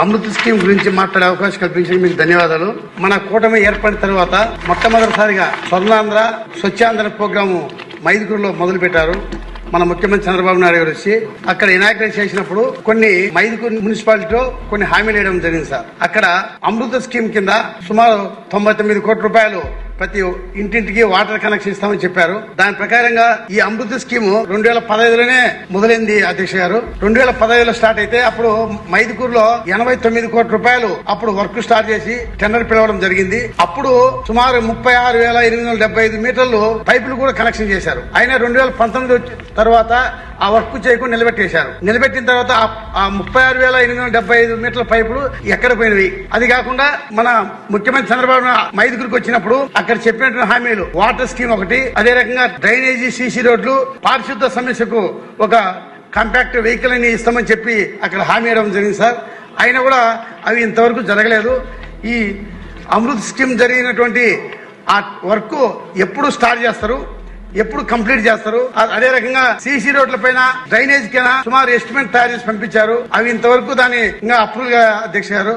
Amrit scheme గురించి మాట్లాడే అవకాశం కల్పించిన మీకు ధన్యవాదాలు. మన కూటమి ఏర్పడిన తర్వాత మొట్టమొదటిసారిగా స్వర్ణాంధ్ర స్వచ్ఛాంధ్ర ప్రోగ్రాము మైదుకూరులో మొదలు పెట్టారు మన ముఖ్యమంత్రి చంద్రబాబు నాయుడు గారు వచ్చి అక్కడ ఇనాగ్రేట్ చేసినప్పుడు కొన్ని మైదుకూరు మున్సిపాలిటీలో కొన్ని హామీలు వేయడం జరిగింది సార్. అక్కడ అమృత స్కీమ్ కింద సుమారు తొంభై తొమ్మిది కోట్ల రూపాయలు ప్రతి ఇంటింటికి వాటర్ కనెక్షన్ ఇస్తామని చెప్పారు. దాని ప్రకారంగా ఈ అమృత స్కీమ్ రెండు వేల పదహైదులోనే మొదలైంది అధ్యక్ష గారు. రెండు వేల పదహైదులో స్టార్ట్ అయితే అప్పుడు మైదుకూరులో ఎనభై తొమ్మిది కోట్ల రూపాయలు అప్పుడు వర్క్ స్టార్ట్ చేసి టెండర్ పిలవడం జరిగింది. అప్పుడు సుమారు ముప్పై ఆరు వేల ఎనిమిది వందల డెబ్బై ఐదు మీటర్లు పైపులు కూడా కనెక్షన్ చేశారు. అయినా రెండు వేల పంతొమ్మిది వచ్చి- తర్వాత ఆ వర్క్ చేయకుండా నిలబెట్టేశారు. నిలబెట్టిన తర్వాత ఆ- ముప్పై ఆరు వేల ఎనిమిది వందల డెబ్బై ఐదు మీటర్ల పైపులు ఎక్కడ పోయినవి? అది కాకుండా మన ముఖ్యమంత్రి చంద్రబాబు మైదుగురికి వచ్చినప్పుడు అక్కడ చెప్పినటువంటి హామీలు. వాటర్ స్కీమ్ ఒకటి అదే రకంగా డ్రైనేజీ సీసీ రోడ్లు పారిశుద్ధ సమస్యకు ఒక కాంపాక్ట్ వెహికల్ అని ఇస్తామని చెప్పి అక్కడ హామీ ఇవ్వడం జరిగింది సార్. అయినా కూడా అవి ఇంతవరకు జరగలేదు. ఈ అమృత్ స్కీమ్ జరిగినటువంటి ఆ వర్క్ ఎప్పుడు స్టార్ట్ చేస్తారు? ఎప్పుడు కంప్లీట్ చేస్తారు? అదే రకంగా సీసీ రోడ్ల పైన డ్రైనేజ్ కైనా సుమారు ఎస్టిమేట్ తయారు చేసి పంపించారు. అవి ఇంతవరకు దాని ఇంకా అప్రూవల్గా అధ్యక్ష గారు